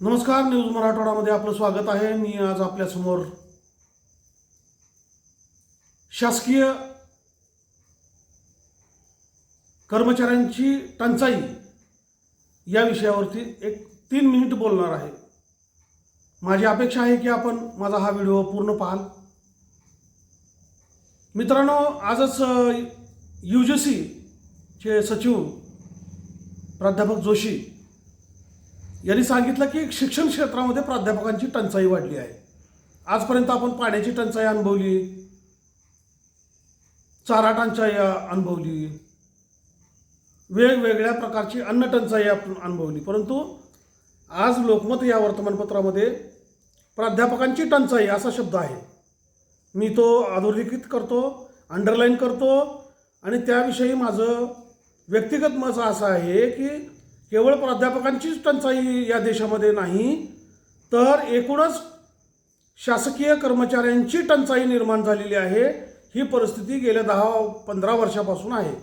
नमस्कार न्यूज मराठवाडामध्ये आपलं स्वागत आहे. मी आज आपल्यासमोर शासकीय कर्मचाऱ्यांची टंचाई या विषयावरती एक तीन मिनिट बोलणार आहे. माझी अपेक्षा आहे की आपण माझा हा व्हिडिओ पूर्ण पाहाल. मित्रांनो आजच यू जी सीचे सचिव प्राध्यापक जोशी यांनी सांगितलं की शिक्षण क्षेत्रामध्ये प्राध्यापकांची टंचाई वाढली आहे. आजपर्यंत आपण पाण्याची टंचाई अनुभवली. चारा टंचाई अनुभवली. वेगवेगळ्या प्रकारची अन्न टंचाई आपण अनुभवली. परंतु आज लोकमत या वर्तमानपत्रामध्ये प्राध्यापकांची टंचाई असा शब्द आहे. मी तो अधोरेखित करतो अंडरलाईन करतो आणि त्याविषयी माझं व्यक्तिगत मत असं आहे की केवळ प्राध्यापकांचीच टंचाई या देशामध्ये नाही तर एकूणच शासकीय कर्मचाऱ्यांची टंचाई निर्माण झालेली आहे. ही परिस्थिती गेल्या दहा पंधरा वर्षापासून आहे.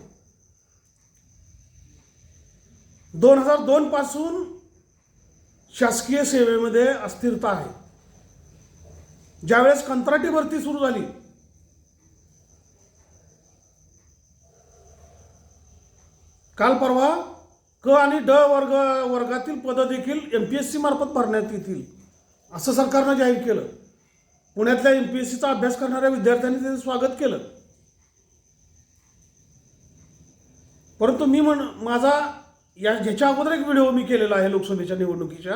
दोन हजार दोन पासून शासकीय सेवेमध्ये अस्थिरता आहे. ज्यावेळेस कंत्राटी भरती सुरू झाली काल परवा क आणि ड वर्ग वर्गातील पदं देखील एम पी एस सी मार्फत भरण्यात येतील. असं सरकारनं जाहीर केलं. पुण्यातल्या एम पी एस सीचा अभ्यास करणाऱ्या विद्यार्थ्यांनी त्याचं स्वागत केलं. परंतु मी म्हण माझा या ह्याच्या अगोदर एक व्हिडिओ मी केलेला आहे लोकसभेच्या निवडणुकीच्या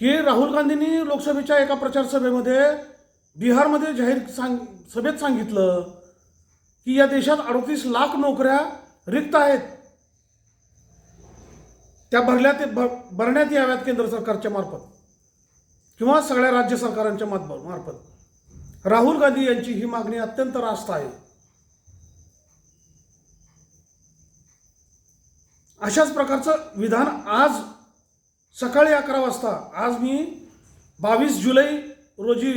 की राहुल गांधींनी लोकसभेच्या एका प्रचार सभेमध्ये बिहारमध्ये जाहीर सांग सभेत सांगितलं की या देशात अडतीस लाख नोकऱ्या रिक्त आहेत. त्या भरल्या ते भरण्यात याव्यात केंद्र सरकारच्या मार्फत. किंवा सगळ्या राज्य सरकारांच्या मात मार्फत. राहुल गांधी यांची ही मागणी अत्यंत रास्त आहे. अशाच प्रकारचं विधान आज सकाळी अकरा वाजता आज मी बावीस जुलै रोजी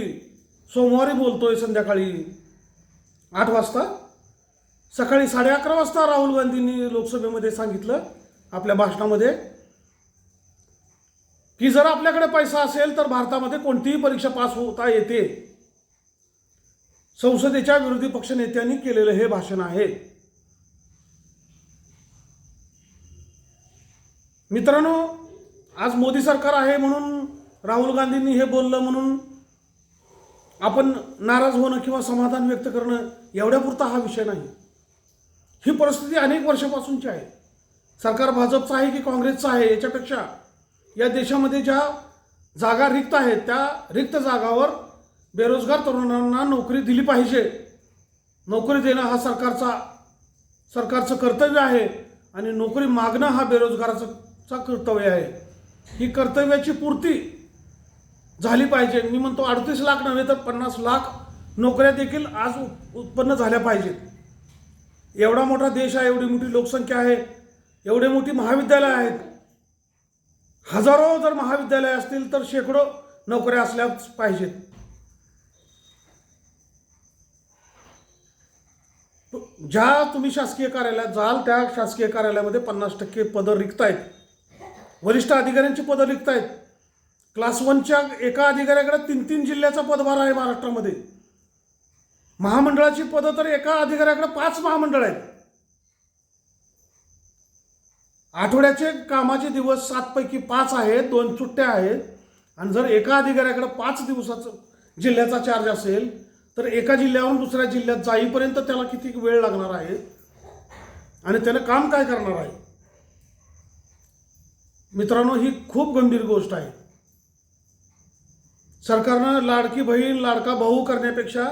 सोमवारी बोलतोय संध्याकाळी आठ वाजता. सकाळी साडे अकरा वाजता राहुल गांधींनी लोकसभेमध्ये सांगितलं आपल्या भाषणामध्ये की जर आपल्याकडे पैसा असेल तर भारतामध्ये कोणतीही परीक्षा पास होता येते. संसदेच्या विरोधी पक्षनेत्यांनी केलेलं हे भाषण आहे. मित्रांनो आज मोदी सरकार आहे म्हणून राहुल गांधींनी हे बोललं म्हणून आपण नाराज होणं किंवा समाधान व्यक्त करणं एवढ्यापुरता हा विषय नाही. ही परिस्थिती अनेक वर्षापासूनची आहे. सरकार भाजपचं आहे की काँग्रेसचं आहे याच्यापेक्षा या देशामध्ये ज्या जागा रिक्त आहेत त्या रिक्त जागावर बेरोजगार तरुणांना नोकरी दिली पाहिजे. नोकरी देणं हा सरकारचा सरकारचं कर्तव्य आहे आणि नोकरी मागणं हा बेरोजगाराचं चा कर्तव्य आहे. ही कर्तव्याची पूर्ती झाली पाहिजे. मी म्हणतो अडतीस लाख नव्हे तर पन्नास लाख नोकऱ्या देखील आज उत्पन्न झाल्या पाहिजेत. एवढा मोठा देश आहे एवढी मोठी लोकसंख्या आहे. एवढे मोठी महाविद्यालय आहेत. हजारो जर महाविद्यालय असतील तर शेकडो नोकऱ्या असल्याच पाहिजेत. ज्या तुम्ही शासकीय कार्यालयात जाल त्या शासकीय कार्यालयामध्ये पन्नास टक्के पदं रिक्त आहेत वरिष्ठ अधिकाऱ्यांची पदं रिक्त आहेत क्लास वनच्या एका अधिकाऱ्याकडे तीन तीन जिल्ह्याचा पदभार आहे महाराष्ट्रामध्ये. महामंडळाची पदं तर एका अधिकाऱ्याकडे पाच महामंडळ आहेत. आठवड्याचे कामाचे दिवस सातपैकी पाच आहेत दोन सुट्ट्या आहेत. आणि जर एका अधिकाऱ्याकडे पाच दिवसाचं जिल्ह्याचा चार्ज असेल तर एका जिल्ह्यावरून दुसऱ्या जिल्ह्यात जाईपर्यंत त्याला किती वेळ लागणार आहे? आणि त्यानं काम काय करणार आहे? मित्रांनो ही खूप गंभीर गोष्ट आहे. सरकारनं लाडकी बहीण लाडका भाऊ करण्यापेक्षा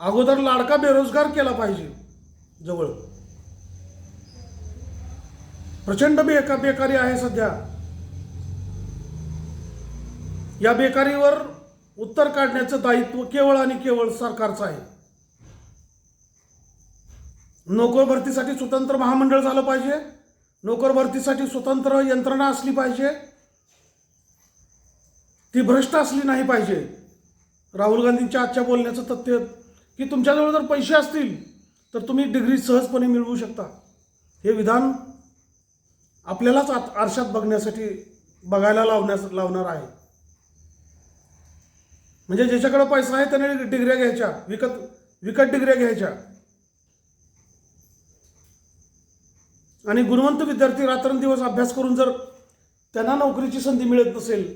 अगोदर लाडका बेरोजगार केला पाहिजे जवळ. प्रचंड बेका बेकारी आहे सध्या. या बेकारीवर उत्तर काढण्याचं दायित्व केवळ आणि केवळ सरकारचं आहे. नोकर भरतीसाठी स्वतंत्र महामंडळ झालं पाहिजे. नोकर भरतीसाठी स्वतंत्र यंत्रणा असली पाहिजे. ती भ्रष्ट असली नाही पाहिजे. राहुल गांधींच्या आजच्या बोलण्याचं तथ्य की तुमच्याजवळ जर पैसे असतील तर तुम्ही डिग्री सहजपणे मिळवू शकता. हे विधान आपल्यालाच आत आरशात बघण्यासाठी बघायला लावण्यास लावणार आहे. म्हणजे ज्याच्याकडे पैसा आहे त्याने डिग्र्या घ्यायच्या विकत विकत डिग्र्या घ्यायच्या. आणि गुणवंत विद्यार्थी रात्रंदिवस अभ्यास करून जर त्यांना नोकरीची संधी मिळत नसेल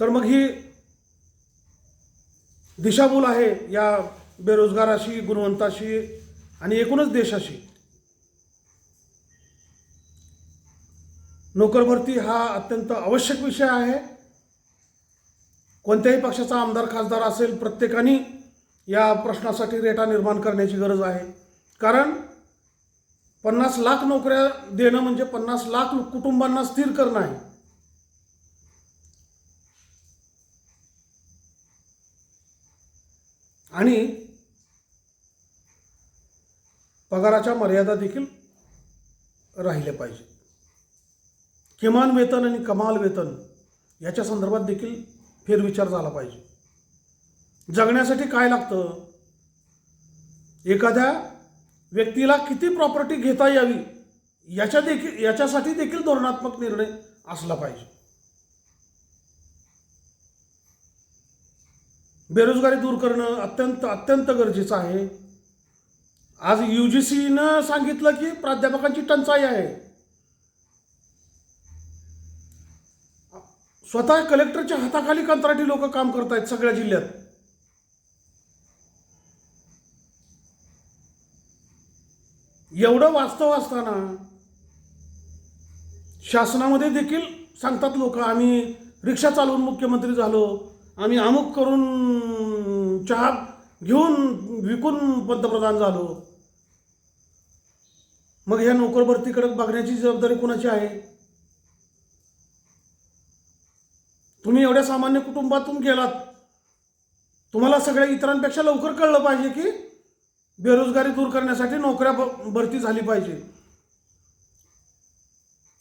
तर मग ही दिशाभूल आहे या बेरोजगाराशी गुणवंताशी आणि एकूणच देशाशी. नोकरभरती हा अत्यंत आवश्यक विषय आहे. कोणत्याही पक्षाचा आमदार खासदार असेल प्रत्येकाने या प्रश्नासाठी रेटा निर्माण करण्याची गरज आहे. कारण पन्नास लाख नोकऱ्या देणं म्हणजे पन्नास लाख कुटुंबांना स्थिर करणं आहे. आणि पगाराच्या मर्यादा देखील राहिल्या पाहिजे. किमान वेतन आणि कमाल वेतन याच्या संदर्भात देखील फेरविचार झाला पाहिजे. जगण्यासाठी काय लागतं? एखाद्या व्यक्तीला किती प्रॉपर्टी घेता यावी? याच्या देखील याच्यासाठी देखील धोरणात्मक निर्णय असला पाहिजे. बेरोजगारी दूर करणं अत्यंत अत्यंत गरजेचं आहे. आज यू जी सीनं सांगितलं की प्राध्यापकांची टंचाई आहे. स्वतः कलेक्टरच्या हाताखाली कंत्राटी लोक काम करत आहेत सगळ्या जिल्ह्यात. एवढं वास्तव असताना शासनामध्ये देखील सांगतात लोक आम्ही रिक्षा चालवून मुख्यमंत्री झालो आम्ही अमुक करून चहा घेऊन विकून पंतप्रधान झालो. मग ह्या नोकरभरतीकडे बघण्याची जबाबदारी कोणाची आहे? तुम्ही एवढ्या सामान्य कुटुंबातून गेलात तुम्हाला सगळ्या इतरांपेक्षा लवकर कळलं पाहिजे की बेरोजगारी दूर करण्यासाठी नोकऱ्या भरती झाली पाहिजे.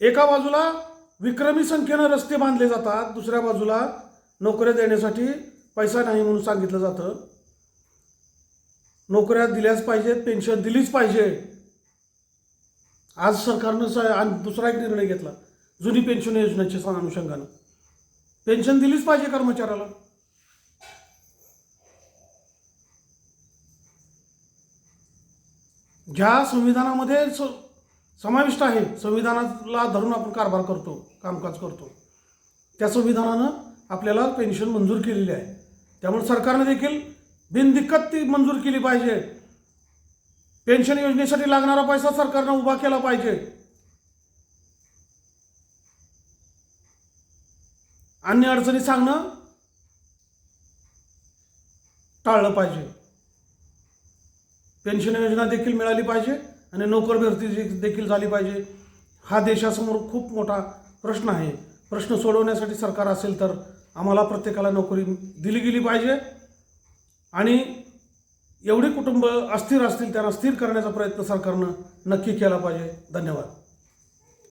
एका बाजूला विक्रमी संख्येनं रस्ते बांधले जातात दुसऱ्या बाजूला नोकऱ्या देण्यासाठी पैसा नाही म्हणून सांगितलं जातं. नोकऱ्या दिल्याच पाहिजेत पेन्शन दिलीच पाहिजे. आज सरकारनं स दुसरा एक निर्णय घेतला जुनी पेन्शन योजनेच्या अनुषंगानं. पेन्शन दिलीच पाहिजे कर्मचाऱ्याला. ज्या संविधानामध्ये समाविष्ट आहे संविधानाला धरून आपण कारभार करतो कामकाज करतो त्या संविधानानं आपल्याला पेन्शन मंजूर केलेली आहे. त्यामुळे सरकारने देखील बिनदिक्कत ती मंजूर केली पाहिजे. पेन्शन योजनेसाठी लागणारा पैसा सरकारनं उभा केला पाहिजे. अन्य अडचणी सांगणं टाळलं पाहिजे. पेन्शन योजना देखील मिळाली पाहिजे आणि नोकर भरती देखील झाली पाहिजे. हा देशासमोर खूप मोठा प्रश्न आहे. प्रश्न सोडवण्यासाठी सरकार असेल तर आम्हाला प्रत्येकाला नोकरी दिली गेली पाहिजे. आणि एवढी कुटुंब अस्थिर असतील त्यांना स्थिर करण्याचा प्रयत्न सरकारनं नक्की केला पाहिजे. धन्यवाद.